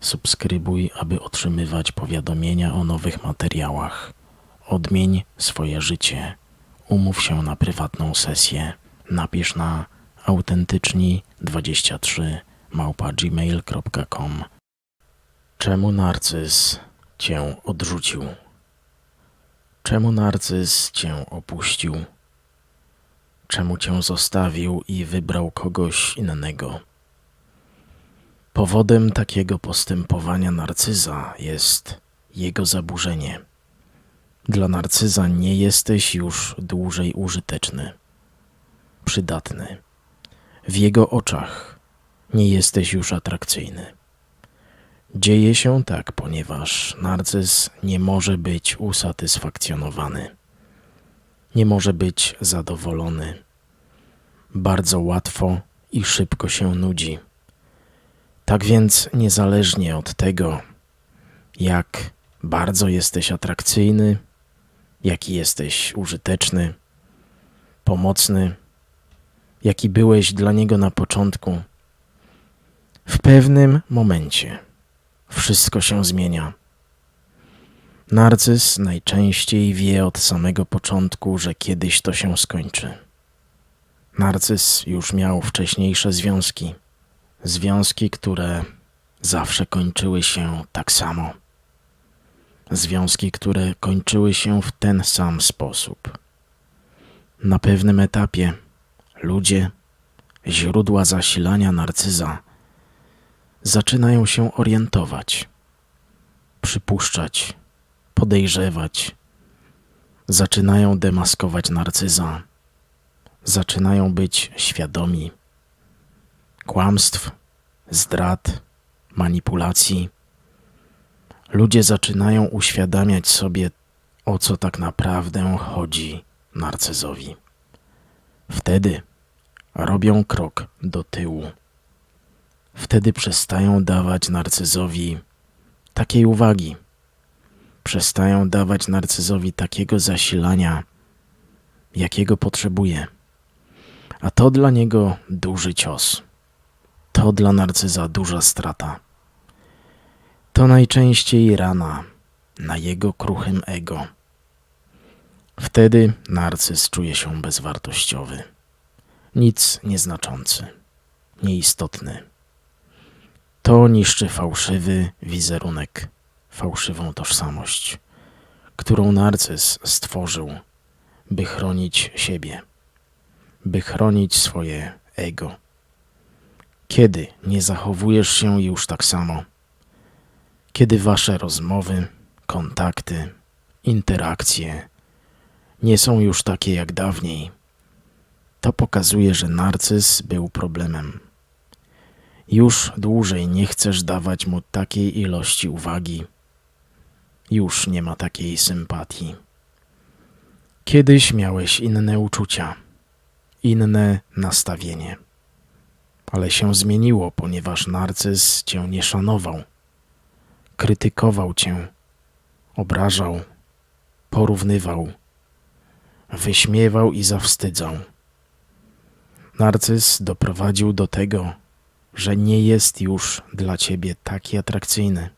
Subskrybuj, aby otrzymywać powiadomienia o nowych materiałach. Odmień swoje życie. Umów się na prywatną sesję. Napisz na autentyczni23 małpa gmail.com Czemu narcyz cię odrzucił? Czemu narcyz cię opuścił? Czemu cię zostawił i wybrał kogoś innego? Powodem takiego postępowania narcyza jest jego zaburzenie. Dla narcyza nie jesteś już dłużej użyteczny, przydatny. W jego oczach nie jesteś już atrakcyjny. Dzieje się tak, ponieważ narcyz nie może być usatysfakcjonowany, nie może być zadowolony. Bardzo łatwo i szybko się nudzi. Tak więc, niezależnie od tego, jak bardzo jesteś atrakcyjny, jaki jesteś użyteczny, pomocny, jaki byłeś dla niego na początku, w pewnym momencie wszystko się zmienia. Narcyz najczęściej wie od samego początku, że kiedyś to się skończy. Narcyz już miał wcześniejsze związki Związki, które zawsze kończyły się tak samo. Związki, które kończyły się w ten sam sposób. Na pewnym etapie ludzie, źródła zasilania narcyza, zaczynają się orientować, przypuszczać, podejrzewać, zaczynają demaskować narcyza, zaczynają być świadomi kłamstw, zdrad, manipulacji. Ludzie zaczynają uświadamiać sobie, o co tak naprawdę chodzi narcyzowi. Wtedy robią krok do tyłu. Wtedy przestają dawać narcyzowi takiej uwagi. Przestają dawać narcyzowi takiego zasilania, jakiego potrzebuje. A to dla niego duży cios. To dla narcyza duża strata. To najczęściej rana na jego kruchym ego. Wtedy narcyz czuje się bezwartościowy, nic nieznaczący, nieistotny. To niszczy fałszywy wizerunek, fałszywą tożsamość, którą narcyz stworzył, by chronić siebie, by chronić swoje ego. Kiedy nie zachowujesz się już tak samo? Kiedy wasze rozmowy, kontakty, interakcje nie są już takie jak dawniej, to pokazuje, że narcyz był problemem. Już dłużej nie chcesz dawać mu takiej ilości uwagi. Już nie ma takiej sympatii. Kiedyś miałeś inne uczucia, inne nastawienie ale się zmieniło, ponieważ narcyz cię nie szanował, krytykował cię, obrażał, porównywał, wyśmiewał i zawstydzał. Narcyz doprowadził do tego, że nie jest już dla ciebie taki atrakcyjny.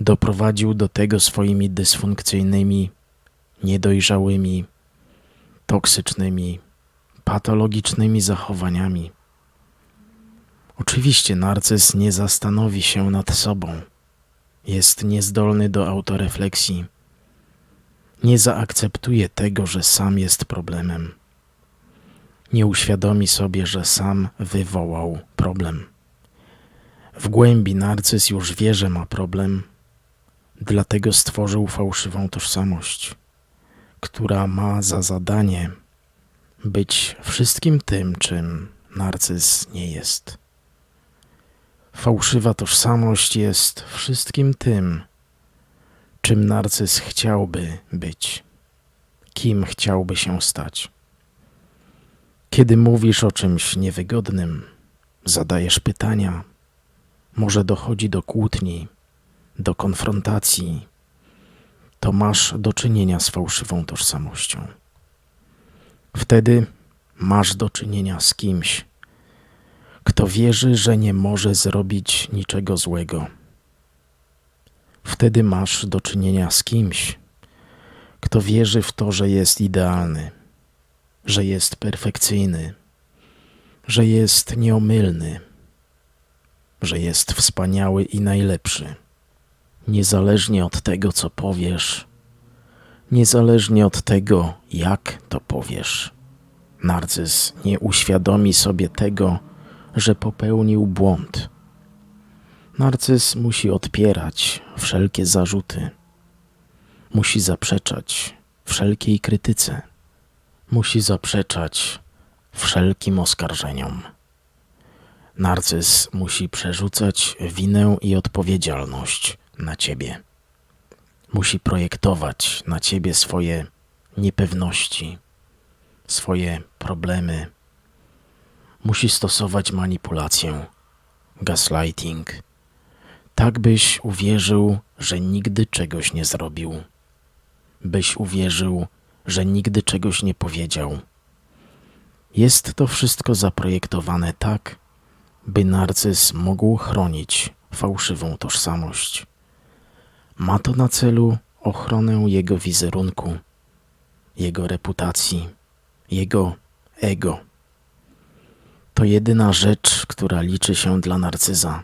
Doprowadził do tego swoimi dysfunkcyjnymi, niedojrzałymi, toksycznymi, patologicznymi zachowaniami. Oczywiście narcyz nie zastanowi się nad sobą. Jest niezdolny do autorefleksji. Nie zaakceptuje tego, że sam jest problemem. Nie uświadomi sobie, że sam wywołał problem. W głębi narcyz już wie, że ma problem, dlatego stworzył fałszywą tożsamość, która ma za zadanie być wszystkim tym, czym narcyz nie jest. Fałszywa tożsamość jest wszystkim tym, Czym narcyz chciałby być? Kim chciałby się stać? Kiedy mówisz o czymś niewygodnym, zadajesz pytania, może dochodzi do kłótni, do konfrontacji, to masz do czynienia z fałszywą tożsamością. Wtedy masz do czynienia z kimś, kto wierzy, że nie może zrobić niczego złego. Wtedy masz do czynienia z kimś, kto wierzy w to, że jest idealny, że jest perfekcyjny, że jest nieomylny, że jest wspaniały i najlepszy. Niezależnie od tego, co powiesz, niezależnie od tego, jak to powiesz. Narcyz nie uświadomi sobie tego, że popełnił błąd. Narcyz musi odpierać wszelkie zarzuty, musi zaprzeczać wszelkiej krytyce, musi zaprzeczać wszelkim oskarżeniom. Narcyz musi przerzucać winę i odpowiedzialność na ciebie. Musi projektować na ciebie swoje niepewności, swoje problemy. Musi stosować manipulację, gaslighting, tak byś uwierzył, że nigdy czegoś nie zrobił, byś uwierzył, że nigdy czegoś nie powiedział. Jest to wszystko zaprojektowane tak, by narcyz mógł chronić fałszywą tożsamość. Ma to na celu ochronę jego wizerunku, jego reputacji, jego ego. To jedyna rzecz, która liczy się dla narcyza.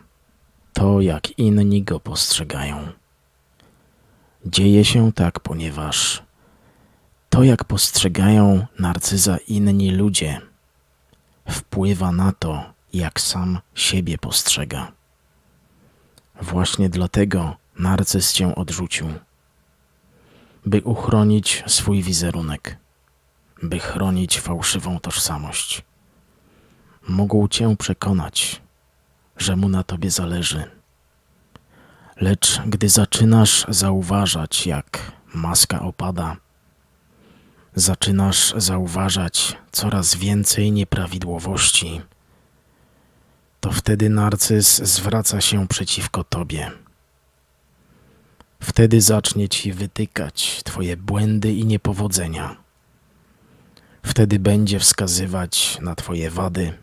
To, jak inni go postrzegają. Dzieje się tak, ponieważ to, jak postrzegają narcyza inni ludzie, wpływa na to, jak sam siebie postrzega. Właśnie dlatego narcyz cię odrzucił, by uchronić swój wizerunek, by chronić fałszywą tożsamość. Mógł cię przekonać, że mu na tobie zależy. Lecz gdy zaczynasz zauważać, jak maska opada, zaczynasz zauważać coraz więcej nieprawidłowości, to wtedy narcyz zwraca się przeciwko tobie. Wtedy zacznie ci wytykać twoje błędy i niepowodzenia. Wtedy będzie wskazywać na twoje wady,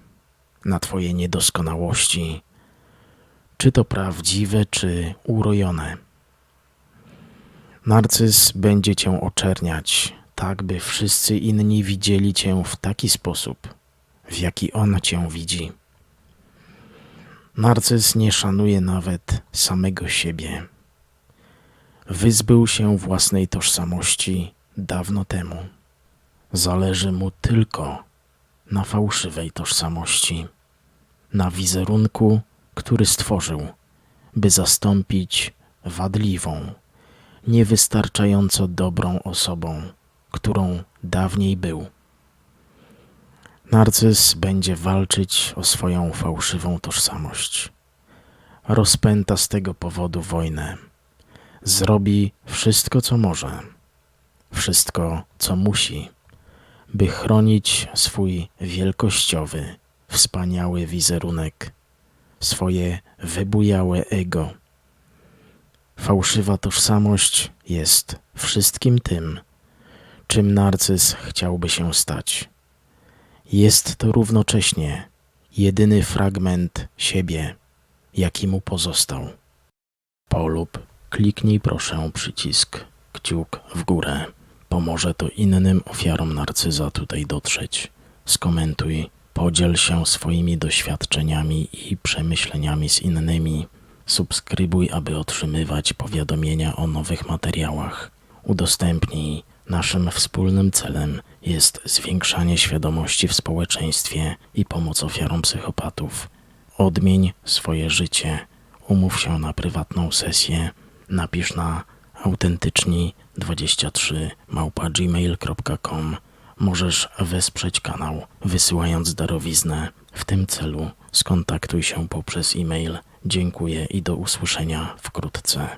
na twoje niedoskonałości, czy to prawdziwe, czy urojone. Narcyz będzie cię oczerniać, tak by wszyscy inni widzieli cię w taki sposób, w jaki on cię widzi. Narcyz nie szanuje nawet samego siebie. Wyzbył się własnej tożsamości dawno temu. Zależy mu tylko na fałszywej tożsamości, na wizerunku, który stworzył, by zastąpić wadliwą, niewystarczająco dobrą osobą, którą dawniej był. Narcyz będzie walczyć o swoją fałszywą tożsamość. Rozpęta z tego powodu wojnę. Zrobi wszystko, co może, wszystko, co musi, by chronić swój wielkościowy, wspaniały wizerunek, swoje wybujałe ego. Fałszywa tożsamość jest wszystkim tym, czym narcyz chciałby się stać. Jest to równocześnie jedyny fragment siebie, jaki mu pozostał. Polub, kliknij proszę przycisk kciuk w górę. Pomoże to innym ofiarom narcyza tutaj dotrzeć. Skomentuj, podziel się swoimi doświadczeniami i przemyśleniami z innymi. Subskrybuj, aby otrzymywać powiadomienia o nowych materiałach. Udostępnij. Naszym wspólnym celem jest zwiększanie świadomości w społeczeństwie i pomoc ofiarom psychopatów. Odmień swoje życie. Umów się na prywatną sesję. Napisz na autentyczni23 małpa gmail.com Możesz wesprzeć kanał wysyłając darowiznę. W tym celu skontaktuj się poprzez e-mail. Dziękuję i do usłyszenia wkrótce.